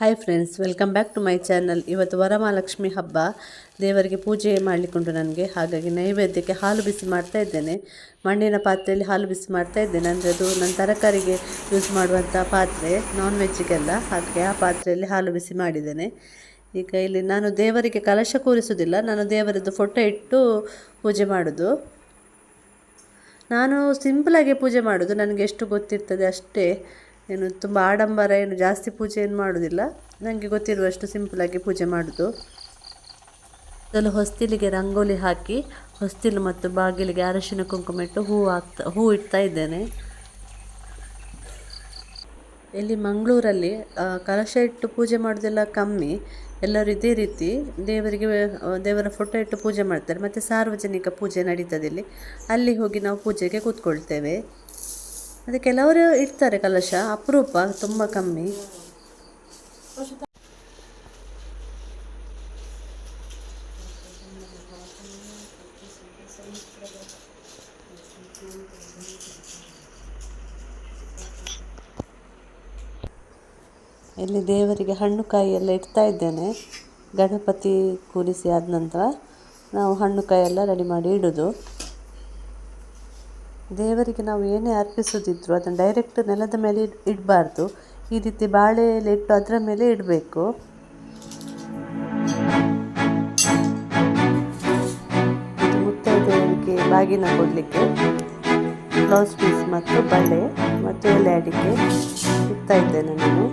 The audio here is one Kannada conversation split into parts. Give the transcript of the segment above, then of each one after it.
Hi friends welcome back to my channel ಇವತ್ತು ವರಮಹಾಲಕ್ಷ್ಮಿ ಹಬ್ಬ. ದೇವರಿಗೆ ಪೂಜೆ ಮಾಡಲಿಕ್ಕುಂಟು ನನಗೆ. ಹಾಗಾಗಿ ನೈವೇದ್ಯಕ್ಕೆ ಹಾಲು ಬಿಸಿ ಮಾಡ್ತಾ ಇದ್ದೇನೆ. ಮಣ್ಣಿನ ಪಾತ್ರೆಯಲ್ಲಿ ಹಾಲು ಬಿಸಿ ಮಾಡ್ತಾ ಇದ್ದೇನೆ. ಅಂದರೆ ಅದು ನನ್ನ ತರಕಾರಿಗೆ ಯೂಸ್ ಮಾಡುವಂಥ ಪಾತ್ರೆ ನಾನ್ ವೆಜ್ಜಿಗೆಲ್ಲ ಹಾಗೆ ಆ ಪಾತ್ರೆಯಲ್ಲಿ ಹಾಲು ಬಿಸಿ ಮಾಡಿದ್ದೇನೆ. ಈಗ ಇಲ್ಲಿ ನಾನು ದೇವರಿಗೆ ಕಲಶ ಕೂರಿಸುವುದಿಲ್ಲ. ನಾನು ದೇವರದ್ದು ಫೋಟೋ ಇಟ್ಟು ಪೂಜೆ ಮಾಡೋದು. ನಾನು ಸಿಂಪಲಾಗಿ ಪೂಜೆ ಮಾಡೋದು. ನನಗೆ ಎಷ್ಟು ಗೊತ್ತಿರ್ತದೆ ಅಷ್ಟೇ. ಏನು ತುಂಬ ಆಡಂಬರ, ಏನು ಜಾಸ್ತಿ ಪೂಜೆ ಏನು ಮಾಡೋದಿಲ್ಲ. ನನಗೆ ಗೊತ್ತಿರುವಷ್ಟು ಸಿಂಪಲಾಗಿ ಪೂಜೆ ಮಾಡೋದು. ಮೊದಲು ಹೊಸ್ತಿಲಿಗೆ ರಂಗೋಲಿ ಹಾಕಿ, ಹೊಸ್ತಿಲು ಮತ್ತು ಬಾಗಿಲಿಗೆ ಅರಶಿನ ಕುಂಕುಮ ಇಟ್ಟು ಹೂ ಹಾಕ್ತಾ, ಹೂ ಇಡ್ತಾ ಇದ್ದೇನೆ. ಇಲ್ಲಿ ಮಂಗಳೂರಲ್ಲಿ ಕಲಶ ಇಟ್ಟು ಪೂಜೆ ಮಾಡೋದೆಲ್ಲ ಕಮ್ಮಿ. ಎಲ್ಲರೂ ಇದೇ ರೀತಿ ದೇವರಿಗೆ, ದೇವರ ಫೋಟೋ ಇಟ್ಟು ಪೂಜೆ ಮಾಡ್ತಾರೆ. ಮತ್ತು ಸಾರ್ವಜನಿಕ ಪೂಜೆ ನಡೀತದೆ ಇಲ್ಲಿ. ಅಲ್ಲಿ ಹೋಗಿ ನಾವು ಪೂಜೆಗೆ ಕೂತ್ಕೊಳ್ತೇವೆ. ಮತ್ತು ಕೆಲವರು ಇಡ್ತಾರೆ ಕಲಶ, ಅಪರೂಪ ತುಂಬ ಕಮ್ಮಿ. ಇಲ್ಲಿ ದೇವರಿಗೆ ಹಣ್ಣು ಕಾಯಿ ಎಲ್ಲ ಇಡ್ತಾ ಇದ್ದೇನೆ. ಗಣಪತಿ ಕೂರಿಸಿ ಆದ ನಂತರ ನಾವು ಹಣ್ಣು ಕಾಯಿ ಎಲ್ಲ ರೆಡಿ ಮಾಡಿ ಇಡೋದು. ದೇವರಿಗೆ ನಾವು ಏನೇ ಅರ್ಪಿಸೋದಿದ್ರು ಅದನ್ನು ಡೈರೆಕ್ಟ್ ನೆಲದ ಮೇಲೆ ಇಡ್ ಇಡಬಾರ್ದು. ಈ ರೀತಿ ಬಾಳೆ ಎಲೆ ಇಟ್ಟು ಅದರ ಮೇಲೆ ಇಡಬೇಕು. ಮುತ್ತೈದೆಯವರಿಗೆ ಬಾಗಿನ ಕೊಡಲಿಕ್ಕೆ ಬ್ಲೌಸ್ ಪೀಸ್ ಮತ್ತು ಬಳೆ ಮತ್ತು ಎಲೆ ಅಡಿಕೆ ಇಡ್ತಾ ಇದ್ದೇನೆ ನಾನು.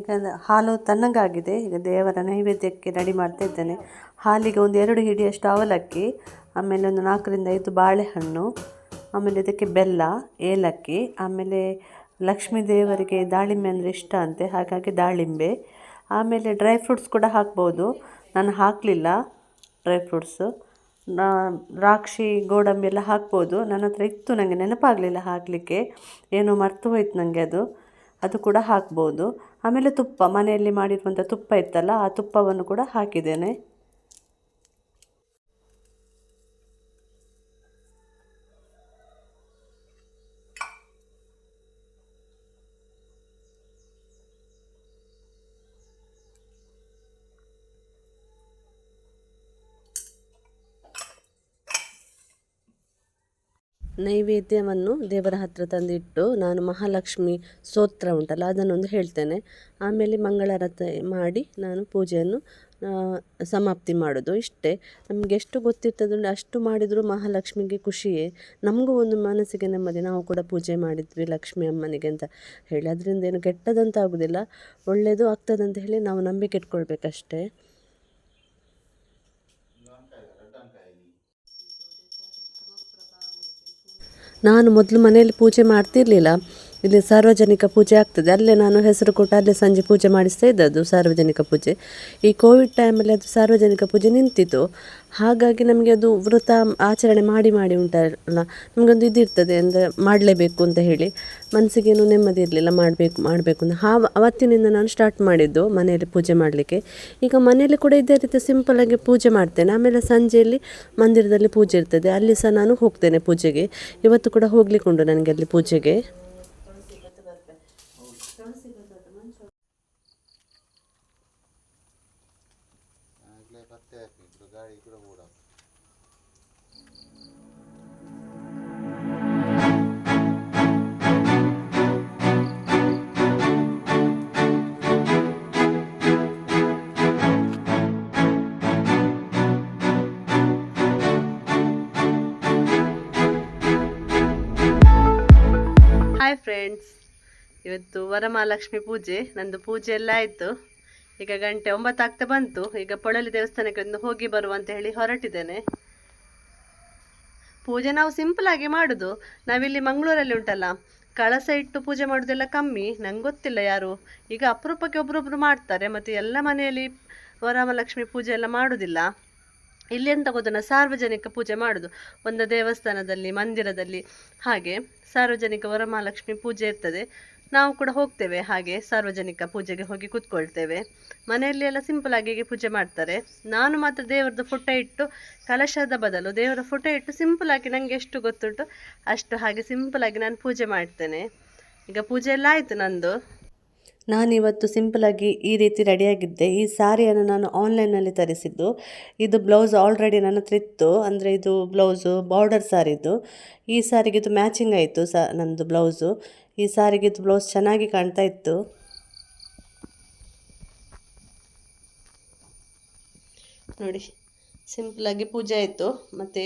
ಈಗ ಹಾಲು ತಣ್ಣಗಾಗಿದೆ. ಈಗ ದೇವರ ನೈವೇದ್ಯಕ್ಕೆ ರೆಡಿ ಮಾಡ್ತಾ ಇದ್ದೇನೆ. ಹಾಲಿಗೆ ಒಂದು ಎರಡು ಹಿಡಿಯಷ್ಟು ಅವಲಕ್ಕಿ, ಆಮೇಲೆ ಒಂದು ನಾಲ್ಕರಿಂದ ಐದು ಬಾಳೆಹಣ್ಣು, ಆಮೇಲೆ ಇದಕ್ಕೆ ಬೆಲ್ಲ, ಏಲಕ್ಕಿ, ಆಮೇಲೆ ಲಕ್ಷ್ಮೀ ದೇವರಿಗೆ ದಾಳಿಂಬೆ ಅಂದರೆ ಇಷ್ಟ ಅಂತೆ, ಹಾಗಾಗಿ ದಾಳಿಂಬೆ. ಆಮೇಲೆ ಡ್ರೈ ಫ್ರೂಟ್ಸ್ ಕೂಡ ಹಾಕ್ಬೋದು. ನಾನು ಹಾಕಲಿಲ್ಲ ಡ್ರೈ ಫ್ರೂಟ್ಸು. ದ್ರಾಕ್ಷಿ, ಗೋಡಂಬಿ ಎಲ್ಲ ಹಾಕ್ಬೋದು. ನನ್ನ ಹತ್ರ ಇತ್ತು ನನಗೆ ನೆನಪಾಗಲಿಲ್ಲ ಹಾಕಲಿಕ್ಕೆ. ಏನೋ ಮರ್ತು ಹೋಯ್ತು ನನಗೆ ಅದು. ಅದು ಕೂಡ ಹಾಕ್ಬೋದು. ಆಮೇಲೆ ತುಪ್ಪ ಮನೆಯಲ್ಲಿ ಮಾಡಿರುವಂಥ ತುಪ್ಪ ಇತ್ತಲ್ಲ ಆ ತುಪ್ಪವನ್ನು ಕೂಡ ಹಾಕಿದ್ದೇನೆ. ನೈವೇದ್ಯವನ್ನು ದೇವರ ಹತ್ರ ತಂದಿಟ್ಟು ನಾನು ಮಹಾಲಕ್ಷ್ಮಿ ಸ್ತೋತ್ರ ಉಂಟಲ್ಲ, ಅದನ್ನೊಂದು ಹೇಳ್ತೇನೆ. ಆಮೇಲೆ ಮಂಗಳಾರತಿ ಮಾಡಿ ನಾನು ಪೂಜೆಯನ್ನು ಸಮಾಪ್ತಿ ಮಾಡೋದು ಇಷ್ಟೇ. ನಮಗೆ ಎಷ್ಟು ಗೊತ್ತಿರ್ತದೆ ಅಷ್ಟು ಮಾಡಿದರೂ ಮಹಾಲಕ್ಷ್ಮಿಗೆ ಖುಷಿಯೇ. ನಮಗೂ ಒಂದು ಮನಸ್ಸಿಗೆ ನೆಮ್ಮದಿ, ನಾವು ಕೂಡ ಪೂಜೆ ಮಾಡಿದ್ವಿ ಲಕ್ಷ್ಮಿ ಅಮ್ಮನಿಗೆ ಅಂತ ಹೇಳಿ. ಅದರಿಂದ ಏನು ಕೆಟ್ಟದಂತ ಆಗೋದಿಲ್ಲ ಒಳ್ಳೆಯದು ಆಗ್ತದಂತ ಹೇಳಿ ನಾವು ನಂಬಿಕೆ ಇಟ್ಕೊಳ್ಬೇಕಷ್ಟೇ. ನಾನು ಮೊದಲು ಮನೆಯಲ್ಲಿ ಪೂಜೆ ಮಾಡ್ತಿರ್ಲಿಲ್ಲ. ಇಲ್ಲಿ ಸಾರ್ವಜನಿಕ ಪೂಜೆ ಆಗ್ತದೆ. ಅಲ್ಲೇ ನಾನು ಹೆಸರು ಕೊಟ್ಟು ಅಲ್ಲೇ ಸಂಜೆ ಪೂಜೆ ಮಾಡಿಸ್ತಾ ಇದ್ದದ್ದು ಸಾರ್ವಜನಿಕ ಪೂಜೆ. ಈ ಕೋವಿಡ್ ಟೈಮಲ್ಲಿ ಅದು ಸಾರ್ವಜನಿಕ ಪೂಜೆ ನಿಂತಿತ್ತು. ಹಾಗಾಗಿ ನಮಗೆ ಅದು ವೃತ ಆಚರಣೆ ಮಾಡಿ ಮಾಡಿ ಉಂಟಲ್ಲ, ನಮಗೊಂದು ಇದಿರ್ತದೆ ಅಂದರೆ ಮಾಡಲೇಬೇಕು ಅಂತ ಹೇಳಿ. ಮನಸ್ಸಿಗೇನು ನೆಮ್ಮದಿ ಇರಲಿಲ್ಲ, ಮಾಡಬೇಕು ಮಾಡಬೇಕು ಅಂತ. ಹಾವ, ಅವತ್ತಿನಿಂದ ನಾನು ಸ್ಟಾರ್ಟ್ ಮಾಡಿದ್ದು ಮನೆಯಲ್ಲಿ ಪೂಜೆ ಮಾಡಲಿಕ್ಕೆ. ಈಗ ಮನೆಯಲ್ಲಿ ಕೂಡ ಇದೇ ರೀತಿ ಸಿಂಪಲಾಗಿ ಪೂಜೆ ಮಾಡ್ತೇನೆ. ಆಮೇಲೆ ಸಂಜೆಯಲ್ಲಿ ಮಂದಿರದಲ್ಲಿ ಪೂಜೆ ಇರ್ತದೆ. ಅಲ್ಲಿ ಸಹ ನಾನು ಹೋಗ್ತೇನೆ ಪೂಜೆಗೆ. ಇವತ್ತು ಕೂಡ ಹೋಗ್ಲಿಕ್ಕುಂಟು ನನಗೆ ಅಲ್ಲಿ ಪೂಜೆಗೆ. పెడతామని చూ ఇప్పుడు గాడి ఇక్కడ కూడా ಇವತ್ತು ವರಮಹಾಲಕ್ಷ್ಮಿ ಪೂಜೆ, ನಂದು ಪೂಜೆ ಎಲ್ಲ ಆಯಿತು. ಈಗ ಗಂಟೆ ಒಂಬತ್ತು ಆಗ್ತಾ ಬಂತು. ಈಗ ಪೊಳಲಿ ದೇವಸ್ಥಾನಕ್ಕೆ ಒಂದು ಹೋಗಿ ಬರುವ ಅಂತ ಹೇಳಿ ಹೊರಟಿದ್ದೇನೆ. ಪೂಜೆ ನಾವು ಸಿಂಪಲ್ ಆಗಿ ಮಾಡುದು. ನಾವಿಲ್ಲಿ ಮಂಗಳೂರಲ್ಲಿ ಉಂಟಲ್ಲ, ಕಳಸ ಇಟ್ಟು ಪೂಜೆ ಮಾಡೋದೆಲ್ಲ ಕಮ್ಮಿ. ನಂಗೆ ಗೊತ್ತಿಲ್ಲ ಯಾರು. ಈಗ ಅಪರೂಪಕ್ಕೆ ಒಬ್ರೊಬ್ರು ಮಾಡ್ತಾರೆ, ಮತ್ತು ಎಲ್ಲ ಮನೆಯಲ್ಲಿ ವರಮಹಾಲಕ್ಷ್ಮಿ ಪೂಜೆ ಎಲ್ಲ ಮಾಡುವುದಿಲ್ಲ ಇಲ್ಲಿ ಎಂತ ಗೊತ್ತನ ಸಾರ್ವಜನಿಕ ಪೂಜೆ ಮಾಡೋದು. ಒಂದು ದೇವಸ್ಥಾನದಲ್ಲಿ, ಮಂದಿರದಲ್ಲಿ ಹಾಗೆ ಸಾರ್ವಜನಿಕ ವರಮಹಾಲಕ್ಷ್ಮಿ ಪೂಜೆ ಇರ್ತದೆ. ನಾವು ಕೂಡ ಹೋಗ್ತೇವೆ ಹಾಗೆ ಸಾರ್ವಜನಿಕ ಪೂಜೆಗೆ ಹೋಗಿ ಕೂತ್ಕೊಳ್ತೇವೆ. ಮನೆಯಲ್ಲಿ ಎಲ್ಲ ಸಿಂಪಲ್ ಆಗಿ ಪೂಜೆ ಮಾಡ್ತಾರೆ. ನಾನು ಮಾತ್ರ ದೇವರದ್ದು ಫೋಟೋ ಇಟ್ಟು ಕಲಶದ ಬದಲು ದೇವರ ಫೋಟೋ ಇಟ್ಟು ಸಿಂಪಲ್ ಆಗಿ ನನಗೆ ಎಷ್ಟು ಗೊತ್ತುಂಟು ಅಷ್ಟು ಹಾಗೆ ಸಿಂಪಲ್ ಆಗಿ ನಾನು ಪೂಜೆ ಮಾಡ್ತೇನೆ. ಈಗ ಪೂಜೆ ಎಲ್ಲ ಆಯಿತು ನಂದು. ನಾನಿವತ್ತು ಸಿಂಪಲಾಗಿ ಈ ರೀತಿ ರೆಡಿಯಾಗಿದ್ದೆ ಈ ಸಾರಿಯನ್ನು ನಾನು ಆನ್ಲೈನಲ್ಲಿ ತರಿಸಿದ್ದು. ಇದು ಬ್ಲೌಸ್ ಆಲ್ರೆಡಿ ನನ್ನ ಹತ್ರ ಇತ್ತು. ಅಂದರೆ ಇದು ಬ್ಲೌಸು ಬಾರ್ಡರ್ ಸಾರಿದು ಈ ಸಾರಿಗೆ ಇದು ಮ್ಯಾಚಿಂಗ್ ಆಯಿತು ಸ ನನ್ನದು ಬ್ಲೌಸು ಈ ಸಾರಿಗೆ ಬ್ಲೌಸ್ ಚೆನ್ನಾಗಿ ಕಾಣ್ತಾ ಇತ್ತು. ನೋಡಿ ಸಿಂಪಲಾಗಿ ಪೂಜೆ ಆಯಿತು. ಮತ್ತು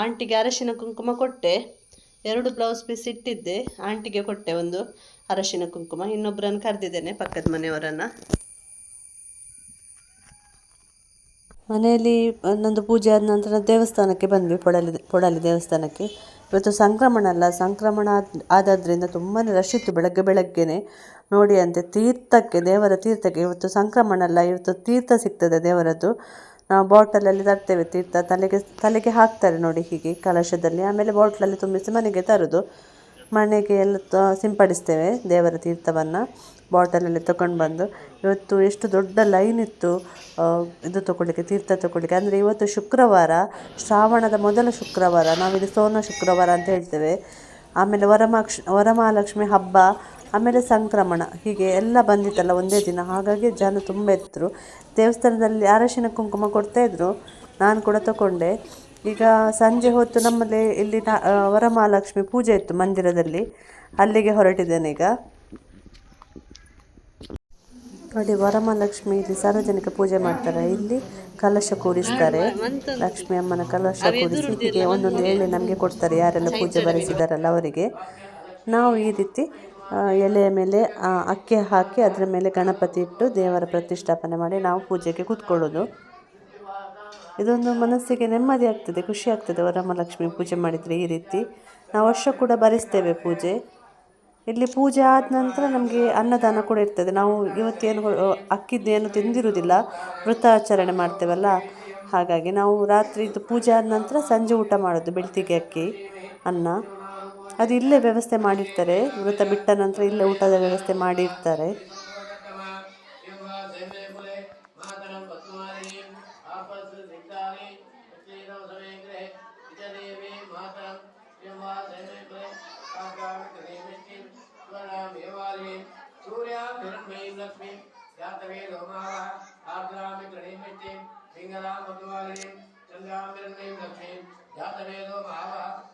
ಆಂಟಿಗೆ ಅರಶಿನ ಕುಂಕುಮ ಕೊಟ್ಟೆ. ಎರಡು ಬ್ಲೌಸ್ ಪೀಸ್ ಇಟ್ಟಿದ್ದೆ. ಆಂಟಿಗೆ ಕೊಟ್ಟೆ ಒಂದು ಅರಶಿನ ಕುಂಕುಮ. ಇನ್ನೊಬ್ಬರನ್ನು ಕರೆದಿದ್ದೇನೆ ಪಕ್ಕದ ಮನೆಯವರನ್ನು. ಮನೆಯಲ್ಲಿ ನಂದು ಪೂಜೆ ಆದ ನಂತರ ದೇವಸ್ಥಾನಕ್ಕೆ ಬಂದ್ವಿ, ಪೊಡಲಿ ಪೊಡಲಿ ದೇವಸ್ಥಾನಕ್ಕೆ. ಇವತ್ತು ಸಂಕ್ರಮಣ ಅಲ್ಲ. ಸಂಕ್ರಮಣ ಆದ, ಆದಾದ್ರಿಂದ ತುಂಬಾ ರಶ್ ಇತ್ತು ಬೆಳಗ್ಗೆ ಬೆಳಗ್ಗೆನೆ. ನೋಡಿ ಅಂತೆ, ತೀರ್ಥಕ್ಕೆ, ದೇವರ ತೀರ್ಥಕ್ಕೆ ಇವತ್ತು ಸಂಕ್ರಮಣ ಅಲ್ಲ. ಇವತ್ತು ತೀರ್ಥ ಸಿಗ್ತದೆ ದೇವರದ್ದು. ಬಾಟಲಲ್ಲಿ ತರ್ತೇವೆ ತೀರ್ಥ. ತಲೆಗೆ ತಲೆಗೆ ಹಾಕ್ತಾರೆ ನೋಡಿ ಹೀಗೆ ಕಲಶದಲ್ಲಿ. ಆಮೇಲೆ ಬಾಟ್ಲಲ್ಲಿ ತುಂಬಿಸಿ ಮನೆಗೆ ತರೋದು. ಮನೆಗೆ ಎಲ್ಲ ಸಿಂಪಡಿಸ್ತೇವೆ ದೇವರ ತೀರ್ಥವನ್ನು. ಬಾಟಲಲ್ಲಿ ತಗೊಂಡು ಬಂದು ಇವತ್ತು ಎಷ್ಟು ದೊಡ್ಡ ಲೈನ್ ಇತ್ತು. ಇದು ತಗೊಳ್ಳಿಕ್ಕೆ, ತೀರ್ಥ ತಗೊಳ್ಳಿಕ್ಕೆ. ಅಂದರೆ ಇವತ್ತು ಶುಕ್ರವಾರ, ಶ್ರಾವಣದ ಮೊದಲ ಶುಕ್ರವಾರ. ನಾವಿದು ಸೋನ ಶುಕ್ರವಾರ ಅಂತ ಹೇಳ್ತೇವೆ. ಆಮೇಲೆ ವರಮಾಕ್ಷ, ವರಮಹಾಲಕ್ಷ್ಮಿ ಹಬ್ಬ. ಆಮೇಲೆ ಸಂಕ್ರಮಣ, ಹೀಗೆ ಎಲ್ಲ ಬಂದಿತ್ತಲ್ಲ ಒಂದೇ ದಿನ. ಹಾಗಾಗಿ ಜನ ತುಂಬ ಇದ್ದರು ದೇವಸ್ಥಾನದಲ್ಲಿ ಅರಶಿನ ಕುಂಕುಮ ಕೊಡ್ತಾಯಿದ್ರು ನಾನು ಕೂಡ ತಗೊಂಡೆ ಈಗ ಸಂಜೆ ಹೊತ್ತು ನಮ್ಮಲ್ಲಿ ಇಲ್ಲಿ ವರಮಹಾಲಕ್ಷ್ಮಿ ಪೂಜೆ ಇತ್ತು ಮಂದಿರದಲ್ಲಿ. ಅಲ್ಲಿಗೆ ಹೊರಟಿದ್ದೇನೆ ಈಗ. ನೋಡಿ, ವರಮಹಾಲಕ್ಷ್ಮಿ ಇಲ್ಲಿ ಸಾರ್ವಜನಿಕ ಪೂಜೆ ಮಾಡ್ತಾರೆ. ಇಲ್ಲಿ ಕಲಶ ಕೂರಿಸ್ತಾರೆ. ಲಕ್ಷ್ಮಿ ಅಮ್ಮನ ಕಲಶ ಕೂರಿಸಿ ಹೀಗೆ ಒಂದೊಂದು ಎಳೆ ನಮಗೆ ಕೊಡ್ತಾರೆ. ಯಾರೆಲ್ಲ ಪೂಜೆ ಬರೆಸಿದಾರಲ್ಲ ಅವರಿಗೆ. ನಾವು ಈ ರೀತಿ ಎಲೆಯ ಮೇಲೆ ಅಕ್ಕಿ ಹಾಕಿ ಅದರ ಮೇಲೆ ಗಣಪತಿ ಇಟ್ಟು ದೇವರ ಪ್ರತಿಷ್ಠಾಪನೆ ಮಾಡಿ ನಾವು ಪೂಜೆಗೆ ಕೂತ್ಕೊಳ್ಳೋದು. ಇದೊಂದು ಮನಸ್ಸಿಗೆ ನೆಮ್ಮದಿ ಆಗ್ತದೆ, ಖುಷಿ ಆಗ್ತದೆ. ವರಮಹಾಲಕ್ಷ್ಮಿ ಪೂಜೆ ಮಾಡಿದರೆ ಈ ರೀತಿ. ನಾವು ವರ್ಷ ಕೂಡ ಭರಿಸ್ತೇವೆ ಪೂಜೆ. ಇಲ್ಲಿ ಪೂಜೆ ಆದ ನಂತರ ನಮಗೆ ಅನ್ನದಾನ ಕೂಡ ಇರ್ತದೆ. ನಾವು ಇವತ್ತೇನು ಅಕ್ಕಿದ್ದೇನು ತಿಂದಿರುವುದಿಲ್ಲ ವೃತಾಚರಣೆ ಮಾಡ್ತೇವಲ್ಲ. ಹಾಗಾಗಿ ನಾವು ರಾತ್ರಿ ಇದು ಪೂಜೆ ಆದ ನಂತರ ಸಂಜೆ ಊಟ ಮಾಡೋದು, ಬೆಳ್ತಿಗೆ ಅಕ್ಕಿ, ಅನ್ನ. ಅದು ಇಲ್ಲೇ ವ್ಯವಸ್ಥೆ ಮಾಡಿರ್ತಾರೆ. ವ್ರತ ಬಿಟ್ಟ ನಂತರ ಇಲ್ಲೇ ಊಟದ ವ್ಯವಸ್ಥೆ ಮಾಡಿರ್ತಾರೆ. ಮಾವ ಲಕ್ಷ್ಮಿ ಜಾತವೇದೋ ಲಕ್ಷ್ಮೀರ್ಮನಮಗಾಮಿನಿ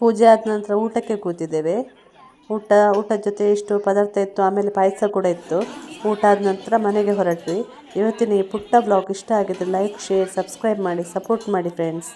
ಪೂಜೆ ಆದ ನಂತರ ಊಟಕ್ಕೆ ಕೂತಿದ್ದೇವೆ. ಊಟ, ಊಟದ ಜೊತೆ ಇಷ್ಟು ಪದಾರ್ಥ ಇತ್ತು, ಆಮೇಲೆ ಪಾಯಸ ಕೂಡ ಇತ್ತು. ಊಟ ಆದ ನಂತರ ಮನೆಗೆ ಹೊರಟ್ವಿ. ಇವತ್ತಿನ ಈ ಪುಟ್ಟ ಬ್ಲಾಗ್ ಇಷ್ಟ ಆಗಿದ್ದರೆ ಲೈಕ್ ಶೇರ್ ಸಬ್ಸ್ಕ್ರೈಬ್ ಮಾಡಿ ಸಪೋರ್ಟ್ ಮಾಡಿ ಫ್ರೆಂಡ್ಸ್